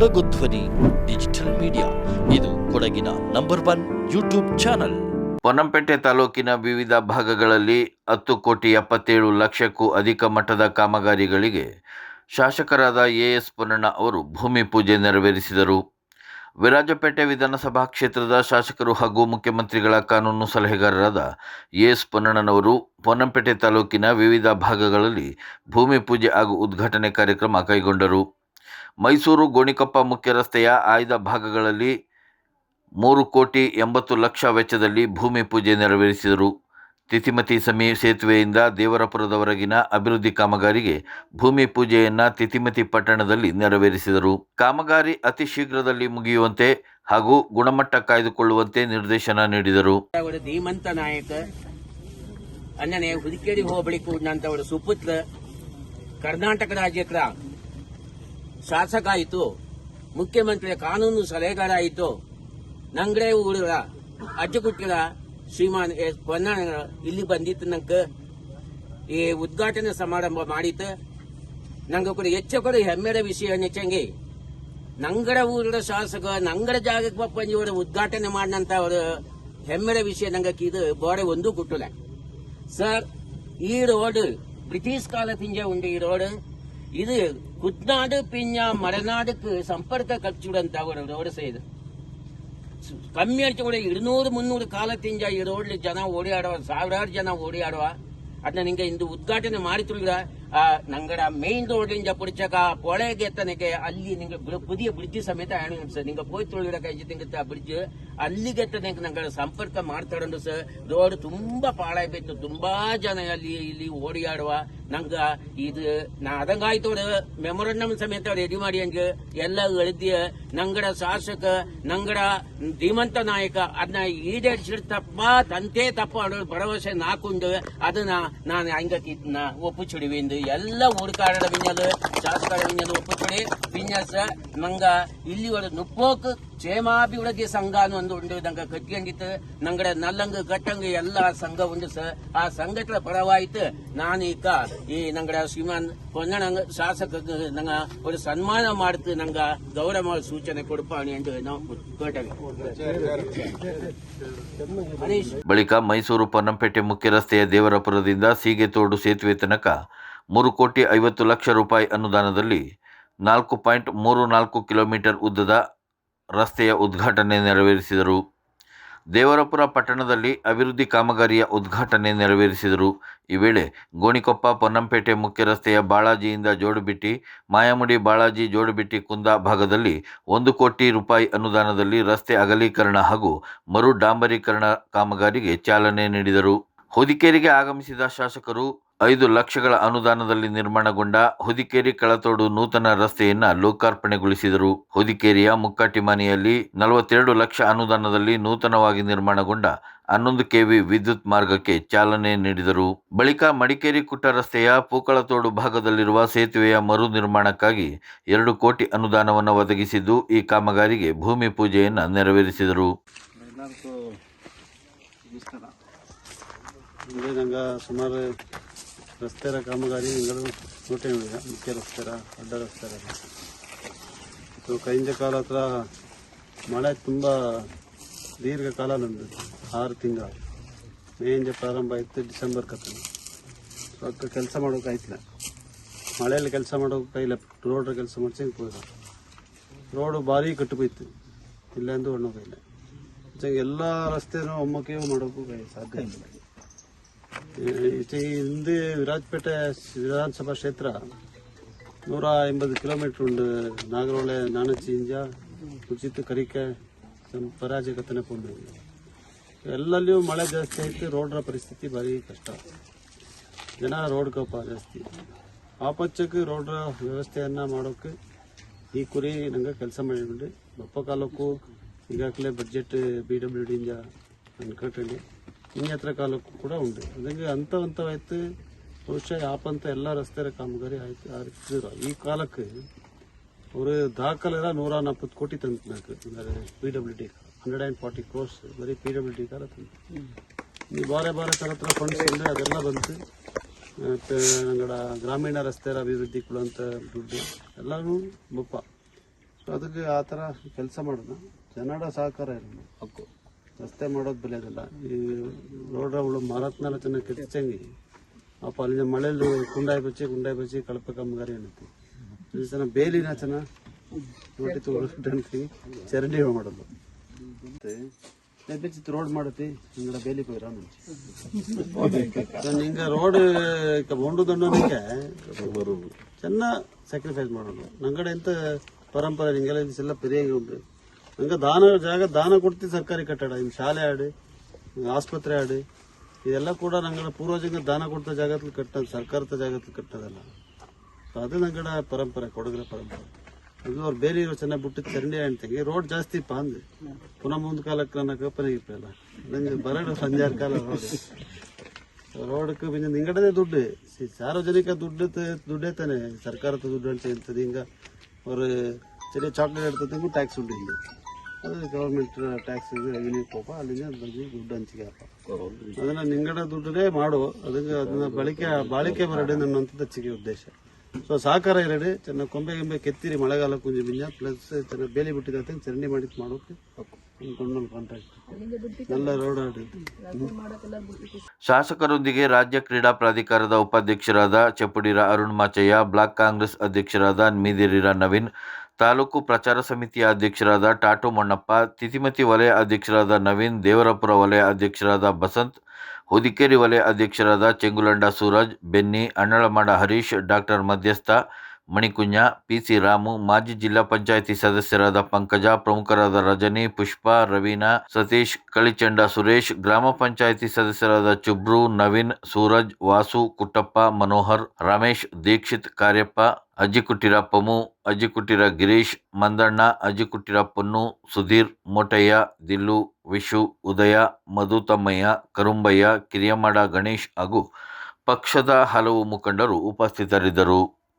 ಕೊಡಗು ಧ್ವನಿ digital media. ಇದು ಕೊಡಗಿನ number one YouTube channel. Ponnampete ತಾಲೂಕಿನ ವಿವಿಧ ಭಾಗಗಳಲ್ಲಿ ಹತ್ತು ಕೋಟಿ ಎಪ್ಪತ್ತೇಳು ಲಕ್ಷಕ್ಕೂ ಅಧಿಕ ಮಟ್ಟದ ಕಾಮಗಾರಿಗಳಿಗೆ ಶಾಸಕರಾದ ಎ ಎಸ್ ಪೊನ್ನಣ್ಣ ಅವರು ಭೂಮಿ ಪೂಜೆ ನೆರವೇರಿಸಿದರು. ವಿರಾಜಪೇಟೆ ವಿಧಾನಸಭಾ ಕ್ಷೇತ್ರದ ಶಾಸಕರು ಹಾಗೂ ಮುಖ್ಯಮಂತ್ರಿಗಳ ಕಾನೂನು ಸಲಹೆಗಾರರಾದ ಎ ಎಸ್ ಪೊನ್ನಣ್ಣನವರು ಪೊನ್ನಂಪೇಟೆ ತಾಲೂಕಿನ ವಿವಿಧ ಭಾಗಗಳಲ್ಲಿ ಭೂಮಿ ಪೂಜೆ ಹಾಗೂ ಉದ್ಘಾಟನೆ ಕಾರ್ಯಕ್ರಮ ಕೈಗೊಂಡರು. ಮೈಸೂರು ಗೋಣಿಕೊಪ್ಪ ಮುಖ್ಯ ರಸ್ತೆಯ ಆಯ್ದ ಭಾಗಗಳಲ್ಲಿ ಮೂರು ಕೋಟಿ ಎಂಬತ್ತು ಲಕ್ಷ ವೆಚ್ಚದಲ್ಲಿ ಭೂಮಿ ಪೂಜೆ ನೆರವೇರಿಸಿದರು. ತಿತಿಮತಿ ಸಮೀ ಸೇತುವೆಯಿಂದ ದೇವರಪುರದವರೆಗಿನ ಅಭಿವೃದ್ಧಿ ಕಾಮಗಾರಿಗೆ ಭೂಮಿ ಪೂಜೆಯನ್ನು ತಿತಿಮತಿ ಪಟ್ಟಣದಲ್ಲಿ ನೆರವೇರಿಸಿದರು. ಕಾಮಗಾರಿ ಅತಿ ಶೀಘ್ರದಲ್ಲಿ ಮುಗಿಯುವಂತೆ ಹಾಗೂ ಗುಣಮಟ್ಟ ಕಾಯ್ದುಕೊಳ್ಳುವಂತೆ ನಿರ್ದೇಶನ ನೀಡಿದರು. ಧೀಮಂತ ನಾಯಕ ಹುದಿಕೇರಿ ಹೋಬಳಿ ಸುಪುತ್ರ, ಕರ್ನಾಟಕ ರಾಜ್ಯದ ಶಾಸಕ ಆಯಿತು, ಮುಖ್ಯಮಂತ್ರಿಯ ಕಾನೂನು ಸಲಹೆಗಾರ ಆಯಿತು ನಂಗಡೆ ಊರ ಅಜ್ಜಕುಟ್ಟಿಗ ಶ್ರೀಮಾನ್ ಎಸ್ ಇಲ್ಲಿ ಬಂದಿತ್ತು ನಂಗೆ. ಈ ಉದ್ಘಾಟನೆ ಸಮಾರಂಭ ಮಾಡಿತ್ತು. ನಂಗೆ ಕೂಡ ಹೆಚ್ಚು ಕೂಡ ಹೆಮ್ಮೆಯ ವಿಷಯ ನೆಚ್ಚಂಗಿ ನಂಗಡ ಊರಿನ ಶಾಸಕ ನಂಗಡ ಜಾಗಕ್ಕೆ ಪಪ್ಪಂಜಿ ಅವರ ಉದ್ಘಾಟನೆ ಮಾಡಿದಂತ ಅವರ ಹೆಮ್ಮೆಯ ವಿಷಯ ನಂಗೆ ಇದು ಬೋಡೆ ಒಂದು ಕುಟ್ಟುಲ ಸರ್, ಈ ರೋಡ್ ಬ್ರಿಟಿಷ್ ಕಾಲದಿಂದ ಉಂಡು ಈ ರೋಡ್. ಇದು കുട്ടനാട് പിന്നെ മലനാടുക്ക് സമ്പർക്ക കച്ചിയുടെ എന്താകും റോഡ് സൈഡ് ಕಮ್ಮಿ ಅಡಿಚ ಕೂಡ ಇರುನೂರು ಮುನ್ನೂರು ಕಾಲತ್ತಿಂಜ ಈ ರೋಡ್ಲಿ ಜನ ಓಡಾಡುವ ಸಾವಿರಾರು ಜನ ಓಡಾಡುವ ಅದನ್ನ ನಿಂಗೆ ಇಂದು ಉದ್ಘಾಟನೆ ಮಾಡಿತಿರ್ಗಿದ ನಂಗಡ ಮೇನ್ ರೋಡ್ಲಿಂದ ಪುಡಿಚಕ ಪೊಳೆಗೆ ತನಗೆ ಅಲ್ಲಿ ನಿಂಗೆ ಪುದಿಯ ಬ್ರಿಡ್ಜ್ ಸಮೇತ ನಿಂಗೆ ಪೋಯ್ತು ಕೈ ನಿಂಗೆ ಬ್ರಿಡ್ಜ್ ಅಲ್ಲಿಗೆ ನಂಗೆ ನಂಗಡ ಸಂಪರ್ಕ ಮಾಡ್ತಾರಂಡು ಸರ್. ರೋಡ್ ತುಂಬಾ ಪಾಳಾಯ್ಬೇಕು ತುಂಬಾ ಜನ ಅಲ್ಲಿ ಇಲ್ಲಿ ಓಡಿಯಾಡುವ ನಂಗ ಇದು, ನಾ ಅದಂಗಾಯ್ತು ಮೆಮೊರಂಡಮ್ ಸಮೇತ ರೆಡಿ ಮಾಡಿ ಹಂಗೆ ಎಲ್ಲ ಎಳ್ದಿಯ ನಂಗಡ ಶಾಸಕ, ನಂಗಡ ಧೀಮಂತ ನಾಯಕ ಅದನ್ನ ಈಡೇರಿಸಿರ್ತಪ್ಪ ತಂತೆ ತಪ್ಪ ಅನ್ನೋ ಭರವಸೆ ನಾಕೊಂಡು ಅದನ್ನ ನಾನು ಹಂಗ ಇದನ್ನ ಒಪ್ಪುಚುಡಿವಿಂದು ಎಲ್ಲ ಊರ್ಕಾಡದ ಬಿನ್ನಲು ವಿನ್ಯಾಸ ನಂಗ ಇಲ್ಲಿ ಒಂದು ನುಪ್ಪೋಕ್ ಕ್ಷೇಮಾಭಿವೃದ್ಧಿ ಸಂಘ ಒಂದು ಉಂಡು ನಂಗ ಕಟ್ಕೊಂಡಿತ್ತು ನಂಗಡೆ ನಲ್ಲಂಗ ಕಟ್ಟಂಗ ಎಲ್ಲ ಸಂಘ ಉಂಡು ಸರ್ ಆ ಸಂಘಗಳ ಪರವಾಯ್ತು. ನಾನು ಈ ನಂಗಡ ಶ್ರೀಮಾನ್ ಪೊನ್ನಣ ಶಾಸಕ ನಂಗ ಒಂದು ಸನ್ಮಾನ ಮಾಡ್ತು. ನಂಗ ಗೌರವ ಸೂಚನೆ ಕೊಡಪಾಣಿ ಎಂದು ನಾವು ಬಳಿಕ ಮೈಸೂರು ಪೊನ್ನಂಪೇಟೆ ಮುಖ್ಯ ರಸ್ತೆಯ ದೇವರಪುರದಿಂದ ಸೀಗೆತೋಡು ಸೇತುವೆ ತನಕ ಮೂರು ಕೋಟಿ ಐವತ್ತು ಲಕ್ಷ ರೂಪಾಯಿ ಅನುದಾನದಲ್ಲಿ ನಾಲ್ಕು ಪಾಯಿಂಟ್ ಮೂರು ನಾಲ್ಕು ಕಿಲೋಮೀಟರ್ ಉದ್ದದ ರಸ್ತೆಯ ಉದ್ಘಾಟನೆ ನೆರವೇರಿಸಿದರು. ದೇವರಪುರ ಪಟ್ಟಣದಲ್ಲಿ ಅಭಿವೃದ್ಧಿ ಕಾಮಗಾರಿಯ ಉದ್ಘಾಟನೆ ನೆರವೇರಿಸಿದರು. ಈ ವೇಳೆ ಗೋಣಿಕೊಪ್ಪ, ಪೊನ್ನಂಪೇಟೆ ಮುಖ್ಯ ರಸ್ತೆಯ ಬಾಳಾಜಿಯಿಂದ ಜೋಡುಬಿಟ್ಟಿ, ಮಾಯಮುಡಿ ಬಾಳಾಜಿ ಜೋಡುಬಿಟ್ಟಿ ಕುಂದ ಭಾಗದಲ್ಲಿ ಒಂದು ಕೋಟಿ ರೂಪಾಯಿ ಅನುದಾನದಲ್ಲಿ ರಸ್ತೆ ಅಗಲೀಕರಣ ಹಾಗೂ ಮರು ಡಾಂಬರೀಕರಣ ಕಾಮಗಾರಿಗೆ ಚಾಲನೆ ನೀಡಿದರು. ಹೊದಿಕೇರಿಗೆ ಆಗಮಿಸಿದ ಶಾಸಕರು ಐದು ಲಕ್ಷಗಳ ಅನುದಾನದಲ್ಲಿ ನಿರ್ಮಾಣಗೊಂಡ ಹೊದಿಕೇರಿ ಕಳತೋಡು ನೂತನ ರಸ್ತೆಯನ್ನು ಲೋಕಾರ್ಪಣೆಗೊಳಿಸಿದರು. ಹೊದಿಕೇರಿಯ ಮುಕ್ಕಾಟಿಮನೆಯಲ್ಲಿ ನಲವತ್ತೆರಡು ಲಕ್ಷ ಅನುದಾನದಲ್ಲಿ ನೂತನವಾಗಿ ನಿರ್ಮಾಣಗೊಂಡ ಹನ್ನೊಂದು ಕೆವಿ ವಿದ್ಯುತ್ ಮಾರ್ಗಕ್ಕೆ ಚಾಲನೆ ನೀಡಿದರು. ಬಳಿಕ ಮಡಿಕೇರಿ ಕುಟ್ಟ ರಸ್ತೆಯ ಪೂಕಳತೋಡು ಭಾಗದಲ್ಲಿರುವ ಸೇತುವೆಯ ಮರು ನಿರ್ಮಾಣಕ್ಕಾಗಿ ಎರಡು ಕೋಟಿ ಅನುದಾನವನ್ನು ಒದಗಿಸಿದ್ದು, ಈ ಕಾಮಗಾರಿಗೆ ಭೂಮಿ ಪೂಜೆಯನ್ನು ನೆರವೇರಿಸಿದರು. ಸುಮಾರು ರಸ್ತೆರ ಕಾಮಗಾರಿ ಎಲ್ಲರೂ ನೋಟೇ ನೋಡಿದ ಮುಖ್ಯ ರಸ್ತೆರ ಅಡ್ಡ ರಸ್ತೆರ ಸೊ ಕೈಂದ ಕಾಲ ಹತ್ರ ಮಳೆ ತುಂಬ ದೀರ್ಘಕಾಲ ನಂದು ಆರು ತಿಂಗಳು. ಮೇಯಿಂದ ಪ್ರಾರಂಭ ಆಯಿತು ಡಿಸೆಂಬರ್ ಕತ್ತಲು. ಅದಕ್ಕೆ ಕೆಲಸ ಮಾಡೋಕೆ ಆಯ್ತಿಲ್ಲ. ಮಳೆಯಲ್ಲಿ ಕೆಲಸ ಮಾಡೋಕೆ ಕೈಲ ರೋಡ್ ಕೆಲಸ ಮಾಡಿಸಿ ಹೋದ ರೋಡು ಭಾರಿ ಕಟ್ಟು ಇಲ್ಲ ಇಲ್ಲೆಂದು ಒಣ್ಣೋಗಿಲ್ಲ ಜೊತೆಗೆ ಎಲ್ಲ ರಸ್ತೆನೂ ಒಮ್ಮಕ್ಕೆ ಮಾಡೋಕ್ಕೂ ಸಾಧ್ಯ ಇಲ್ಲ. ಹಿಂದೆ ವಿರಾಜಪೇಟೆ ವಿಧಾನಸಭಾ ಕ್ಷೇತ್ರ ನೂರ ಎಂಬತ್ತು ಕಿಲೋಮೀಟರ್ ಉಂಡು ನಾಗರೋಳೆ ನಾಣಚಿಂಜ ಉಚಿತ ಕರಿಕೆ ಪರಾಜಕತನ ಕೊಂಡು ಎಲ್ಲಲ್ಲಿಯೂ ಮಳೆ ಜಾಸ್ತಿ ಆಯ್ತು, ರೋಡ್ರ ಪರಿಸ್ಥಿತಿ ಭಾರಿ ಕಷ್ಟ. ಜನ ರೋಡ್ ಕಪ್ಪ ಜಾಸ್ತಿ. ಆಪಚ್ಚಕ್ಕೆ ಪಚ್ಚಕ್ಕೆ ರೋಡ್ರ ವ್ಯವಸ್ಥೆಯನ್ನು ಮಾಡೋಕ್ಕೆ ಈ ಕುರಿ ನಂಗೆ ಕೆಲಸ ಮಾಡಿಬಿಡಿ ಬಪ್ಪ ಕಾಲಕ್ಕೂ ಈಗಾಗಲೇ ಬಜೆಟ್ ಬಿ ಡಬ್ಲ್ಯೂ ಡಿಯಿಂದ ಅನ್ಕಟ್ಟಂడి ಇನ್ನತ್ರ ಕಾಲಕ್ಕೂ ಕೂಡ ಉಂಟು. ಅದಂಗೆ ಹಂತ ಹಂತವಾಯ್ತು ಬಹುಶಃ ಯಾಪಂತ ಎಲ್ಲ ರಸ್ತೆ ಕಾಮಗಾರಿ ಆಯ್ತು ಆಯ್ತು ಈ ಕಾಲಕ್ಕೆ ನೂರ ನಾಲ್ಪತ್ತು ಕೋಟಿ ತಂದು ಅಂದರೆ P W D hundred and forty crores ಬರೀ ಪಿ ಡಬ್ಲ್ಯೂ ಡಿ ಕಾಲ ತಂದು ಈ ಬಾರೆ ಬಾರೆ ಥರ ಹತ್ರ ಫಂಡ್ಸ್ ಅಂದರೆ ಅದೆಲ್ಲ ಬಂತು. ನಂಗಡ ಗ್ರಾಮೀಣ ರಸ್ತೆ ಅಭಿವೃದ್ಧಿ ಕೊಡುವಂಥ ದುಡ್ಡು ಎಲ್ಲರೂ ಬಪ್ಪ ಅದಕ್ಕೆ ಆ ಥರ ಕೆಲಸ ಮಾಡೋಣ. ಜನಡ ಸಹಕಾರ ಇರೋಣ ಹಕ್ಕು. ರಸ್ತೆ ಮಾಡೋದು ಬೆಳೆಯೋದಿಲ್ಲ ಈ ರೋಡ್ ಅವಳು ಮಾರಾತ್ನೆಲ್ಲ ಚೆನ್ನಾಗಿ ಕೆಚ್ಚಂಗಿ ಅಪ್ಪ ಅಲ್ಲಿಂದ ಮಳೆಯಲ್ಲಿ ಕುಂಡಾಯಿ ಬಚ್ಚಿ ಕುಂಡಾಯಿ ಬಚ್ಚಿ ಕಳಪೆ ಕಾಮಗಾರಿ ಏನೈತಿ. ಚೆನ್ನ ಬೇಲಿನ ಚೆನ್ನಾಗಿ ನೋಡಿ ತಗೊಂಡು ಚರಂಡಿ ಮಾಡೋದು. ಮತ್ತೆ ರೋಡ್ ಮಾಡತಿ. ಹಿಂಗಡ ಬೇಲಿ ಪೈರ ಹಿಂಗ ರೋಡ್ ಬೊಂಡು ದಂಡನಿಗೆ ಚೆನ್ನಾಗಿ ಸ್ಯಾಕ್ರಿಫೈಸ್ ಮಾಡೋದು. ನಂಗಡೆ ಎಂತ ಪರಂಪರೆ ಹಿಂಗೆಲ್ಲ ಇದೆಲ್ಲ ಪೆರಿಯಾಗಿ ಉಂಟು. ಹಂಗ ದಾನ ಜಾಗ ದಾನ ಕೊಡ್ತೀವಿ ಸರ್ಕಾರಿ ಕಟ್ಟಡ, ಇನ್ ಶಾಲೆ ಆಡಿ, ಆಸ್ಪತ್ರೆ ಆಡಿ, ಇದೆಲ್ಲ ಕೂಡ ನಂಗಡ ಪೂರ್ವಜಂಗ ದಾನ ಕೊಡ್ತ ಜಾಗದಲ್ಲಿ ಕಟ್ಟ ಸರ್ಕಾರದ ಜಾಗದಲ್ಲಿ ಕಟ್ಟೋದಲ್ಲ. ಸೊ ಅದು ನಂಗಡ ಪರಂಪರೆ, ಕೊಡಗರ ಪರಂಪರೆ. ಅದು ಅವ್ರು ಬೇರೆ ಇರೋ ಚೆನ್ನಾಗಿ ಬಿಟ್ಟು ಚರಂಡಿ ಅಂತೀವಿ ರೋಡ್ ಜಾಸ್ತಿ ಇಪ್ಪ ಅಂದ್ರೆ ಪುನಃ ಮುಂದ್ ಕಾಲಕ್ಕೆ ನನ್ನ ಕಪ್ಪನೆ ಇಪ್ಪಲ್ಲ ನಂಗೆ ಬರಡು ಸಂಜೆ ಕಾಲ ರೋಡ್. ರೋಡಕ್ಕೆ ಬಿಂದ ದುಡ್ಡು. ಸಾರ್ವಜನಿಕ ದುಡ್ಡು ದುಡ್ಡೇ ತಾನೆ. ಸರ್ಕಾರದ ದುಡ್ಡು ಅಂತ ಹೇಳ್ತದೆ ಹಿಂಗ. ಅವ್ರು ಚಳಿ ಚಾಕ್ಲೇಟ್ ಟ್ಯಾಕ್ಸ್ ದುಡ್ಡು ಹಿಂಗೆ. ಅದು ಗೌರ್ಮೆಂಟ್ ಟ್ಯಾಕ್ಸ್ ರೆವಿನ್ಯೂ ಪಾಪ ಅಲ್ಲಿಂದ ಬಂದು ದುಡ್ಡು ಹಂಚಿಕೆ ಅಪ್ಪ ಅದನ್ನ ನಿಂಗಡ ದುಡ್ಡುನೇ ಮಾಡು. ಅದಕ್ಕೆ ಅದನ್ನ ಬಳಕೆ ಬಾಳಿಕೆ ಬರಡಿ ನನ್ನಂಥದ್ದು ಹೆಚ್ಚಿಗೆ ಉದ್ದೇಶ. ಸೊ ಸಹಕಾರ ಇರಡಿ ಚೆನ್ನಾಗಿ ಕೊಂಬೆ ಗಿಂಬೆ ಕೆತ್ತಿರಿ ಮಳೆಗಾಲ ಕುಂಜಿ ಬಿಂಜ ಪ್ಲಸ್ ಚೆನ್ನಾಗಿ ಬೇಲಿ ಬಿಟ್ಟಿದೆ ಅಂತ ಚರಂಡಿ ಮಾಡಿ ಮಾಡೋಕೆ ಶಾಸಕರೊಂದಿಗೆ ರಾಜ್ಯ ಕ್ರೀಡಾ ಪ್ರಾಧಿಕಾರದ ಉಪಾಧ್ಯಕ್ಷರಾದ ಚಪುಡಿರ ಅರುಣ್ ಮಾಚಯ್ಯ ಬ್ಲಾಕ್ ಕಾಂಗ್ರೆಸ್ ಅಧ್ಯಕ್ಷರಾದ ಮೀದಿರಿರ ನವೀನ್ ತಾಲೂಕು ಪ್ರಚಾರ ಸಮಿತಿಯ ಅಧ್ಯಕ್ಷರಾದ ಟಾಟು ಮಣ್ಣಪ್ಪ, ತಿತಿಮತಿ ವಲಯ ಅಧ್ಯಕ್ಷರಾದ ನವೀನ್, ದೇವರಪುರ ವಲಯ ಅಧ್ಯಕ್ಷರಾದ ಬಸಂತ್, ಹುದಿಕೇರಿ ವಲಯ ಅಧ್ಯಕ್ಷರಾದ ಚೆಂಗುಲಂಡ ಸೂರಜ್, ಬೆನ್ನಿ, ಅಣ್ಣಳಮಾಡ ಹರೀಶ್, ಡಾಕ್ಟರ್ ಮಧ್ಯಸ್ಥ ಮಣಿಕುಂಜ, ಪಿಸಿ ರಾಮು, ಮಾಜಿ ಜಿಲ್ಲಾ ಪಂಚಾಯಿತಿ ಸದಸ್ಯರಾದ ಪಂಕಜ, ಪ್ರಮುಖರಾದ ರಜನಿ, ಪುಷ್ಪ, ರವೀನಾ, ಸತೀಶ್, ಕಳಿಚಂಡ ಸುರೇಶ್, ಗ್ರಾಮ ಪಂಚಾಯಿತಿ ಸದಸ್ಯರಾದ ಚುಬ್ರು, ನವೀನ್, ಸೂರಜ್, ವಾಸು, ಕುಟ್ಟಪ್ಪ, ಮನೋಹರ್, ರಮೇಶ್, ದೀಕ್ಷಿತ್, ಕಾರ್ಯಪ್ಪ, ಅಜ್ಜಿಕುಟ್ಟಿರ ಪಮು, ಅಜ್ಜಿಕುಟ್ಟಿರ ಗಿರೀಶ್, ಮಂದಣ್ಣ, ಅಜ್ಜಿಕುಟ್ಟಿರ ಪೊನ್ನು, ಸುಧೀರ್, ಮೋಟಯ್ಯ, ದಿಲ್ಲು, ವಿಶು, ಉದಯ, ಮಧು ತಮ್ಮಯ್ಯ, ಕರುಂಬಯ್ಯ ಕಿರಿಯಮಡ ಗಣೇಶ್ ಹಾಗೂ ಪಕ್ಷದ ಹಲವು ಮುಖಂಡರು ಉಪಸ್ಥಿತರಿದ್ದರು.